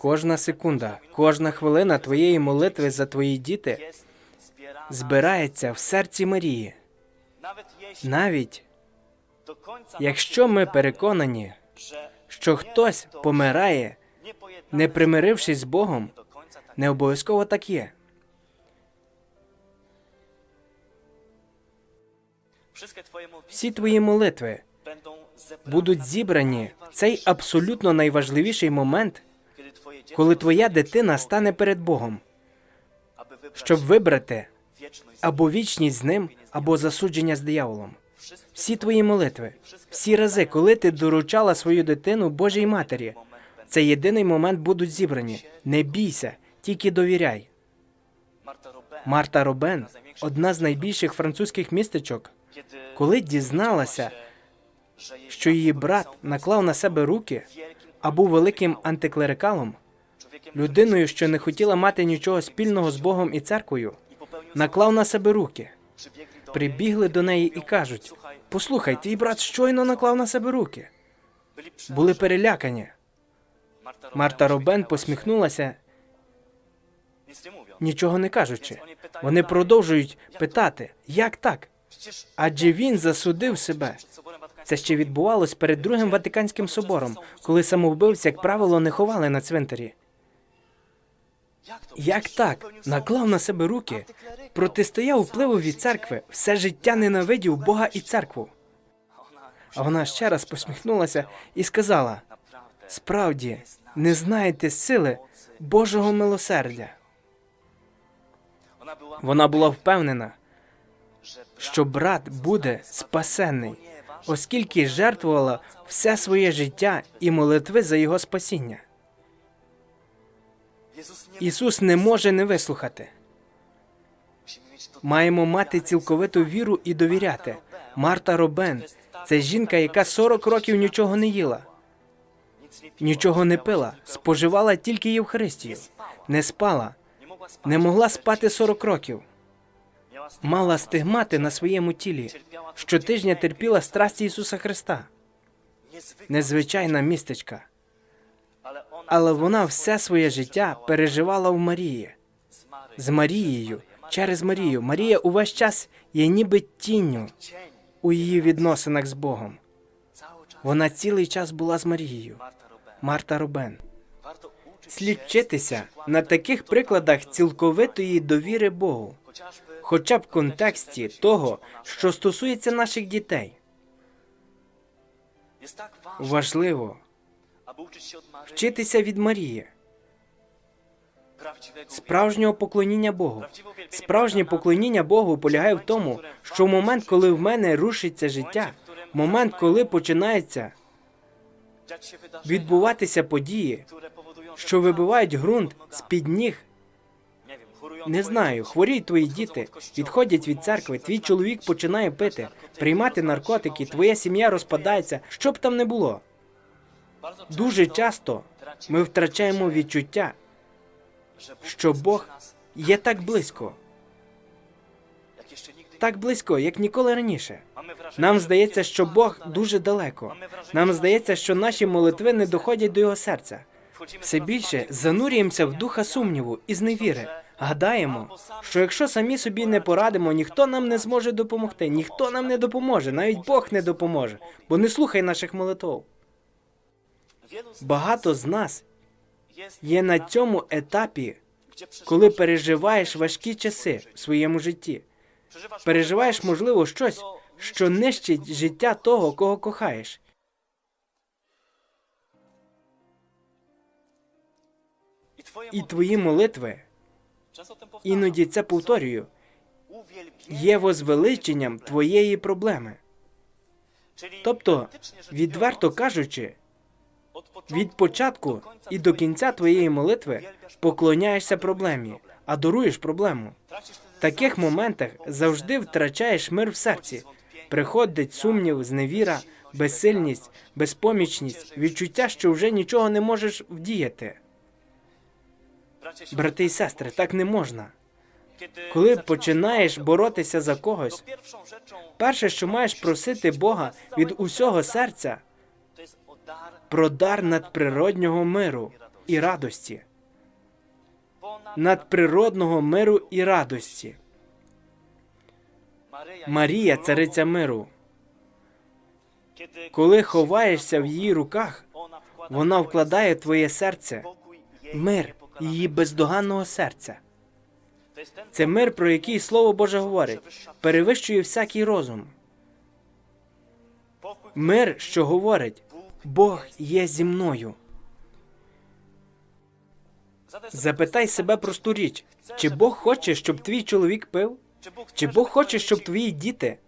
Кожна секунда, кожна хвилина твоєї молитви за твої діти збирається в серці Марії. Навіть якщо ми переконані, що хтось помирає, не примирившись з Богом, не обов'язково так є. Всі твої молитви будуть зібрані в цей абсолютно найважливіший момент, коли твоя дитина стане перед Богом, щоб вибрати або вічність з ним, або засудження з дияволом. Всі твої молитви, всі рази, коли ти доручала свою дитину Божій матері, цей єдиний момент будуть зібрані. Не бійся, тільки довіряй. Марта Робен, одна з найбільших французьких містечок, коли дізналася, що її брат наклав на себе руки, а був великим антиклерикалом, людиною, що не хотіла мати нічого спільного з Богом і церквою, наклав на себе руки, прибігли до неї і кажуть: Послухай, твій брат щойно наклав на себе руки. Були перелякані. Марта Робен посміхнулася, нічого не кажучи. Вони продовжують питати, як так? Адже він засудив себе. Це ще відбувалось перед Другим Ватиканським собором, коли самовбивці, як правило, не ховали на цвинтарі. Як так? Наклав на себе руки, протистояв впливові церкви, все життя ненавидів Бога і церкву. А вона ще раз посміхнулася і сказала: справді, не знаєте сили Божого милосердя. Вона була впевнена, що брат буде спасенний, оскільки жертвувала все своє життя і молитви за його спасіння. Ісус не може не вислухати. Маємо мати цілковиту віру і довіряти. Марта Робен це жінка, яка 40 років нічого не їла, нічого не пила, споживала тільки Євхаристію, не спала, не могла спати 40 років, мала стигмати на своєму тілі. Щотижня терпіла страсті Ісуса Христа. Незвичайна містечка. Але вона все своє життя переживала в Марії з Марією, через Марію. Марія увесь час є ніби тінню у її відносинах з Богом. Вона цілий час була з Марією. Марта Робен. Слід вчитися на таких прикладах цілковитої довіри Богу, хоча б в контексті того, що стосується наших дітей. Важливо вчитися від Марії, справжнього поклоніння Богу. Справжнє поклоніння Богу полягає в тому, що момент, коли в мене рушиться життя, момент, коли починається відбуватися події, що вибивають ґрунт з під ніг. Не знаю, хворіють твої діти, відходять від церкви, твій чоловік починає пити, приймати наркотики, твоя сім'я розпадається, що б там не було. Дуже часто ми втрачаємо відчуття, що Бог є так близько, так близько, як ніколи раніше. Нам здається, що Бог дуже далеко. Нам здається, що наші молитви не доходять до його серця. Все більше занурюємося в духа сумніву і зневіри. Гадаємо, що якщо самі собі не порадимо, ніхто нам не зможе допомогти, ніхто нам не допоможе, навіть Бог не допоможе, бо не слухай наших молитв. Багато з нас є на цьому етапі, коли переживаєш важкі часи в своєму житті. Переживаєш, можливо, щось, що нищить життя того, кого кохаєш. І твої молитви, іноді це повторюю, є возвеличенням твоєї проблеми. Тобто, відверто кажучи, від початку і до кінця твоєї молитви поклоняєшся проблемі, problem. адоруєш проблему. В таких моментах завжди втрачаєш мир в серці. Приходить сумнів, зневіра, безсильність, безпомічність, відчуття, що вже нічого не можеш вдіяти. Брати і сестри, так не можна. Коли починаєш боротися за когось, перше, що маєш просити Бога від усього серця, про дар надприроднього миру і радості, надприродного миру і радості. Марія, цариця миру. Коли ховаєшся в її руках, вона вкладає твоє серце мир її бездоганного серця. Це мир, про який Слово Боже говорить, перевищує всякий розум. Мир, що говорить, Бог є зі мною. Запитай себе просту річ: чи Бог хоче, щоб твій чоловік пив? Чи Бог хоче, щоб твої діти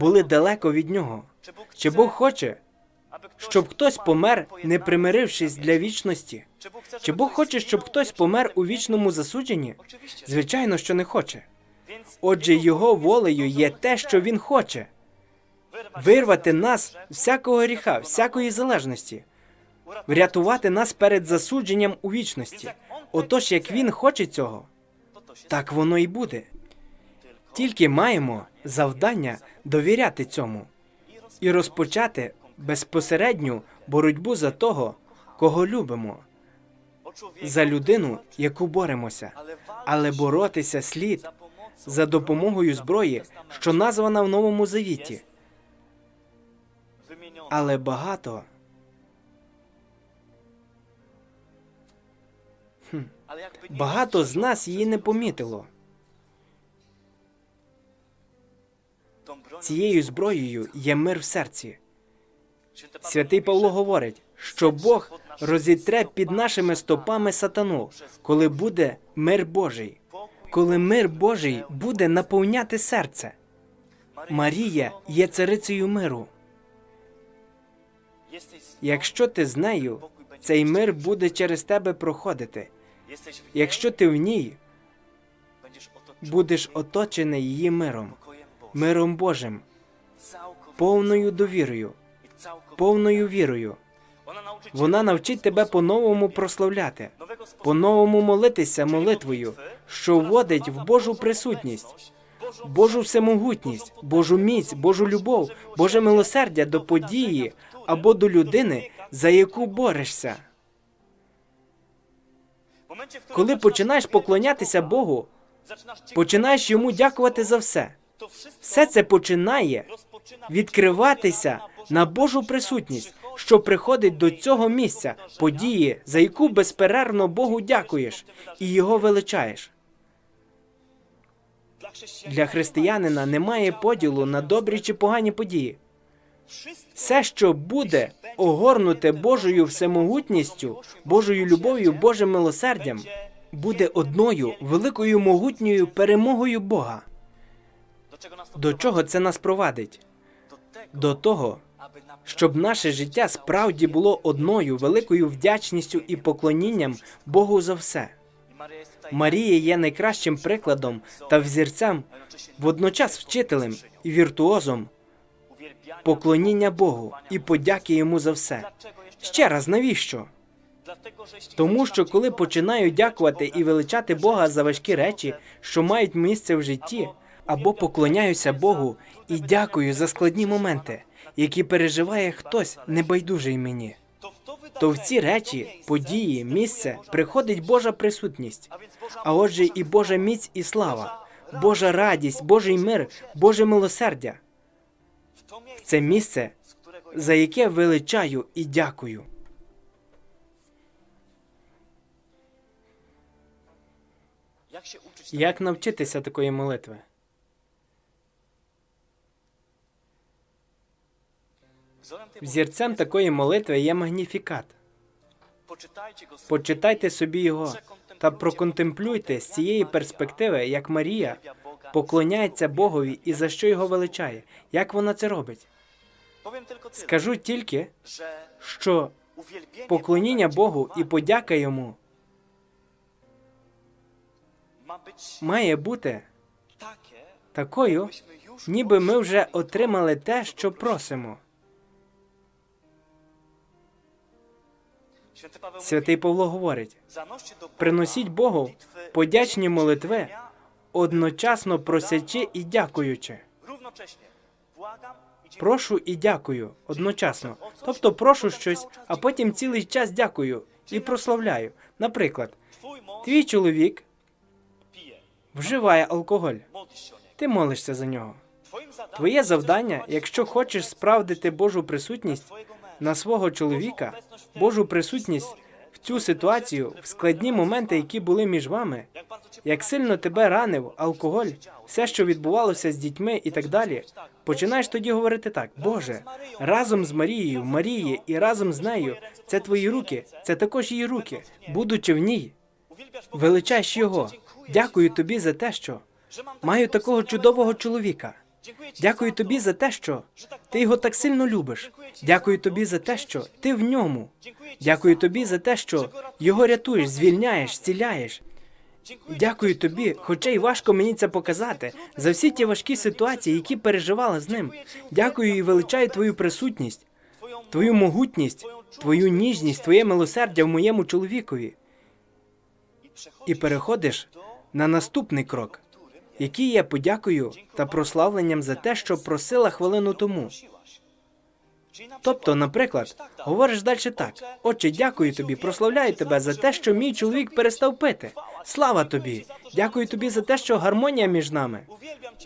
були далеко від нього? Чи Бог хоче, щоб хтось помер, не примирившись для вічності? Чи Бог хоче, щоб хтось помер у вічному засудженні? Звичайно, що не хоче. Отже, його волею є те, що він хоче вирвати нас всякого гріха, всякої залежності, врятувати нас перед засудженням у вічності. Отож, як він хоче цього, так воно і буде. Тільки маємо завдання довіряти цьому і розпочати безпосередню боротьбу за того, кого любимо, за людину, яку боремося. Але боротися слід за допомогою зброї, що названа в Новому Завіті. Але багато, багато з нас її не помітило. Цією зброєю є мир в серці. Святий Павло говорить, що Бог розітре під нашими стопами сатану, коли буде мир Божий, коли мир Божий буде наповняти серце. Марія є царицею миру. Якщо ти з нею, цей мир буде через тебе проходити. Якщо ти в ній, будеш оточений її миром, миром Божим, повною довірою, повною вірою. Вона навчить тебе по-новому прославляти, по-новому молитися молитвою, що вводить в Божу присутність, Божу всемогутність, Божу міць, Божу любов, Боже милосердя до події або до людини, за яку борешся. Коли починаєш поклонятися Богу, починаєш йому дякувати за все. Все це починає відкриватися на Божу присутність, що приходить до цього місця, події, за яку безперервно Богу дякуєш і його величаєш. Для християнина немає поділу на добрі чи погані події. Все, що буде огорнуте Божою всемогутністю, Божою любов'ю, Божим милосердям, буде одною великою могутньою перемогою Бога. До чого це нас провадить? До того, щоб наше життя справді було одною великою вдячністю і поклонінням Богу за все. Марія є найкращим прикладом та взірцем, водночас вчителем і віртуозом поклоніння Богу і подяки йому за все. Ще раз, навіщо? Тому що коли починаю дякувати і величати Бога за важкі речі, що мають місце в житті, або поклоняюся Богу і дякую за складні моменти, які переживає хтось небайдужий мені, то в ці речі, події, місце приходить. Божа присутність, а отже, і Божа міць і слава, Божа радість, Божий мир. Боже милосердя це місце, за яке величаю і дякую. Як навчитися такої молитви? Взірцем такої молитви є магніфікат. Почитайте собі його та проконтемплюйте з цієї перспективи, як Марія. Поклоняється Богові і за що його величає. Як вона це робить? Скажу тільки, що поклоніння Богу і подяка йому має бути такою, ніби ми вже отримали те, що просимо. Святий Павло говорить: "Заносьте до приносіть Богу подячні молитви, одночасно просячи і дякуючи. Прошу і дякую одночасно. Тобто прошу щось, а потім цілий час дякую і прославляю. Наприклад, твій чоловік вживає алкоголь. Ти молишся за нього. Твоє завдання, якщо хочеш справдити Божу присутність на свого чоловіка, Божу присутність цю ситуацію, в складні моменти, які були між вами, як сильно тебе ранив алкоголь, все, що відбувалося з дітьми і так далі, починаєш тоді говорити так: Боже, разом з Марією, Марією і разом з нею це твої руки, це також її руки. Будучи в ній, величаєш його. Дякую тобі за те, що маю такого чудового чоловіка. Дякую тобі за те, що ти його так сильно любиш. Дякую тобі за те, що ти в ньому. Дякую тобі за те, що його рятуєш, звільняєш, зціляєш. Дякую тобі, хоча й важко мені це показати, за всі ті важкі ситуації, які переживала з ним. Дякую і величаю твою присутність, твою могутність, твою ніжність, твоє милосердя в моєму чоловікові. І переходиш на наступний крок, який є подякою та прославленням за те, що просила хвилину тому. Тобто, наприклад, говориш далі так: Отче, дякую тобі, прославляю тебе за те, що мій чоловік перестав пити. Слава тобі! Дякую тобі за те, що гармонія між нами.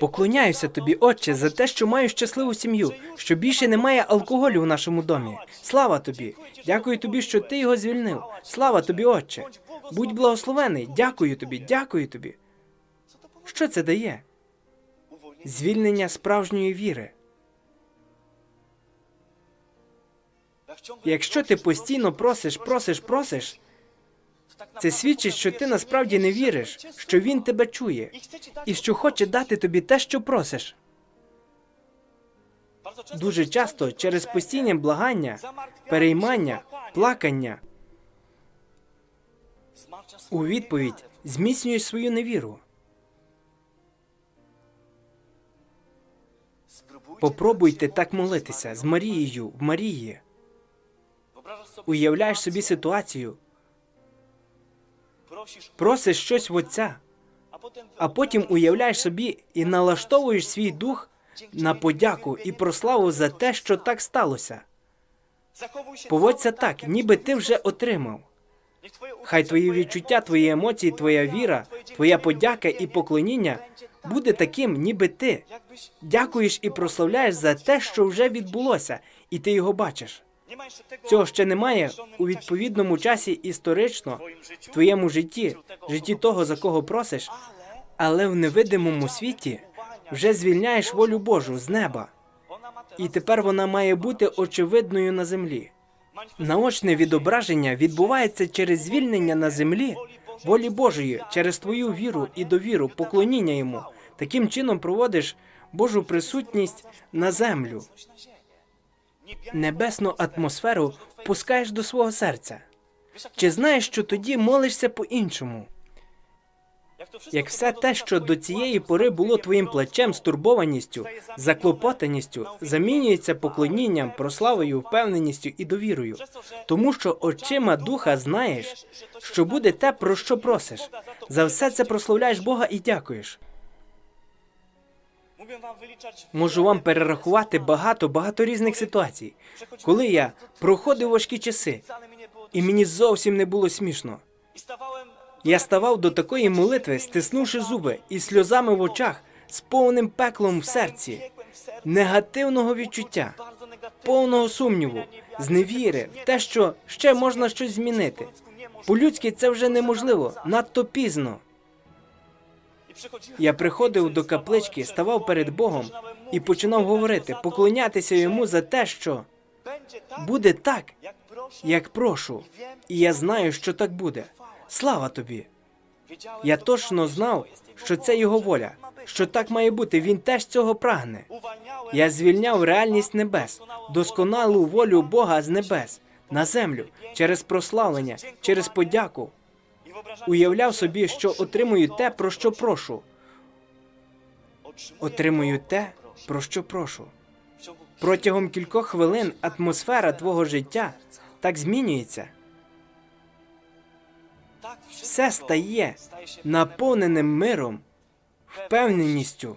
Поклоняюся тобі, Отче, за те, що маю щасливу сім'ю, що більше немає алкоголю в нашому домі. Слава тобі! Дякую тобі, що ти його звільнив. Слава тобі, Отче! Будь благословений. Дякую тобі, дякую тобі. Що це дає? Звільнення справжньої віри. Якщо ти постійно просиш, просиш, просиш, це свідчить, що ти насправді не віриш, що він тебе чує, і що хоче дати тобі те, що просиш. Дуже часто через постійне благання, переймання, плакання у відповідь зміцнюєш свою невіру. Попробуйте так молитися з Марією в Марії. Уявляєш собі ситуацію, просиш щось в Отця, а потім уявляєш собі і налаштовуєш свій дух на подяку і прославу за те, що так сталося. Поводься так, ніби ти вже отримав. Хай твої відчуття, твої емоції, твоя віра, твоя подяка і поклоніння буде таким, ніби ти дякуєш і прославляєш за те, що вже відбулося, і ти його бачиш. Цього ще немає у відповідному часі історично в твоєму житті, житті того, за кого просиш, але в невидимому світі вже звільняєш волю Божу з неба, і тепер вона має бути очевидною на землі. Наочне відображення відбувається через звільнення на землі волі Божої, через твою віру і довіру, поклоніння йому. Таким чином проводиш Божу присутність на землю. Небесну атмосферу впускаєш до свого серця. Чи знаєш, що тоді молишся to wszystko Як все те, що до цієї пори було твоїм плечем, стурбованістю, заклопотаністю, замінюється поклонінням, прославою, впевненістю і довірою. Тому що очима духа знаєш, що буде те, про що просиш. За все це прославляєш Бога і дякуєш. Можу вам перерахувати багато багато різних ситуацій, коли я проходив важкі часи, і мені зовсім не було смішно. Я ставав до такої молитви, стиснувши зуби і сльозами в очах, з повним пеклом в серці, негативного відчуття, повного сумніву, зневіри, в те, що ще можна щось змінити. По-людськи це вже неможливо, надто пізно. Я приходив до каплички, ставав перед Богом і починав говорити, поклонятися йому за те, що буде так, як прошу, і я знаю, що так буде. Слава тобі! Я точно знав, що це його воля, що так має бути. Він теж цього прагне. Я звільняв реальність небес, досконалу волю Бога з небес на землю через прославлення, через подяку. Уявляв собі, що отримую те, про що прошу. Отримую те, про що прошу. Протягом кількох хвилин атмосфера твого життя так змінюється. Все стає наповненим миром, впевненістю.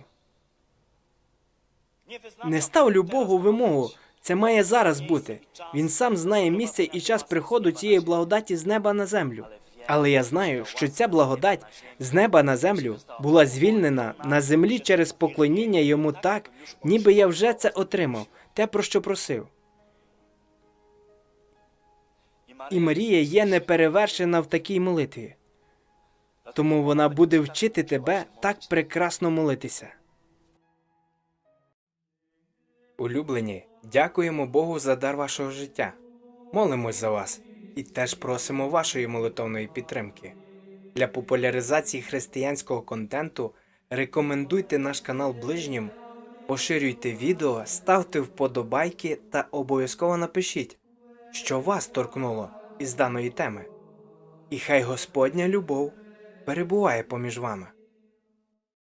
Не ставлю Богу вимогу. Це має зараз бути. Він сам знає місце і час приходу цієї благодаті з неба на землю. Але я знаю, що ця благодать з неба на землю була звільнена на землі через поклоніння йому так, ніби я вже це отримав, те, про що просив. І Марія є неперевершена в такій молитві, тому вона буде вчити тебе так прекрасно молитися. Улюблені, дякуємо Богу за дар вашого життя. Молимось за вас і теж просимо вашої молитовної підтримки. Для популяризації християнського контенту рекомендуйте наш канал ближнім, поширюйте відео, ставте вподобайки та обов'язково напишіть, що вас торкнуло із даної теми. І хай Господня любов перебуває поміж вами.